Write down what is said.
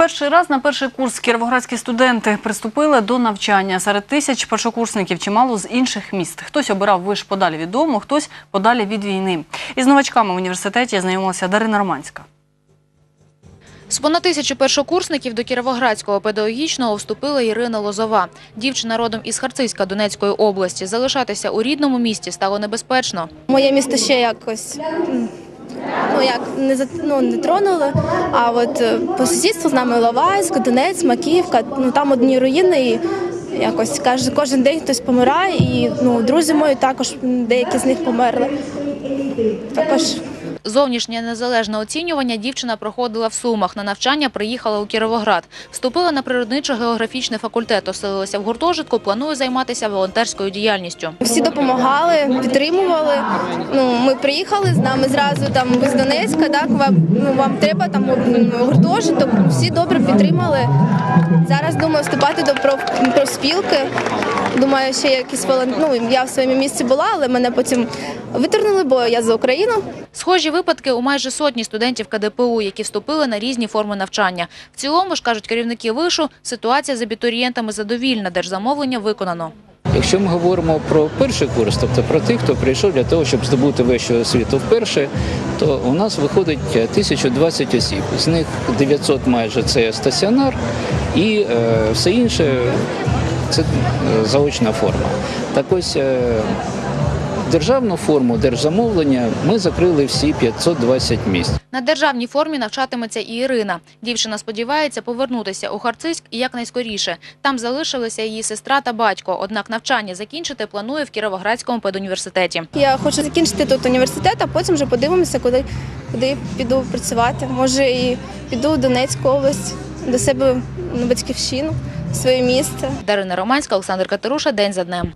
Перший раз на перший курс кіровоградські студенти приступили до навчання. Серед тисяч першокурсників чимало з інших міст. Хтось обирав виш подалі від дому, хтось подалі від війни. Із новачками в університеті знайомилася Дарина Романська. З понад тисячі першокурсників до Кіровоградського педагогічного вступила Ірина Лозова. Дівчина родом із Харцизька Донецької області. Залишатися у рідному місті стало небезпечно. Моє місто ще якось ну як не за- ну, не тронули. А от е, по сусідству з нами Ловайськ, Донець, Макіївка, ну там одні руїни і. Якось каже, кожен день хтось помирає, і ну друзі мої також деякі з них померли. Також Зовнішнє незалежне оцінювання дівчина проходила в Сумах. На навчання приїхала у Кіровоград. Вступила на природничо-географічний факультет, оселилася в гуртожитку, планує займатися волонтерською діяльністю. всі допомагали, підтримували. Ну ми приїхали з нами зразу там з Донецька. Так вам ну вам треба там гуртожиток. Всі добре підтримали. Зараз думаю вступати до проф, профспілки. Думаю, ще якісь волон... ну, я в своєму місці була, але мене потім витернули, бо я за Україну. Схожі випадки у майже сотні студентів КДПУ, які вступили на різні форми навчання. В цілому ж кажуть керівники вишу, ситуація з абітурієнтами задовільна, держзамовлення виконано. Якщо ми говоримо про перший курс, тобто про тих, хто прийшов для того, щоб здобути вищу освіту вперше, то у нас виходить 1020 осіб. З них 900 майже це стаціонар, і е, все інше це е, заочна форма. Так ось е, державну форму держзамовлення ми закрили всі 520 місць. На державній формі навчатиметься і Ірина. Дівчина сподівається повернутися у Харцизьк і якнайскоріше. Там залишилися її сестра та батько. Однак навчання закінчити планує в Кіровоградському педуніверситеті. Я хочу закінчити тут університет, а потім вже подивимося, куди, куди піду працювати. Може, і піду в Донецьку область до себе на батьківщину, своє місце. Дарина Романська, Олександр Катеруша. День за днем.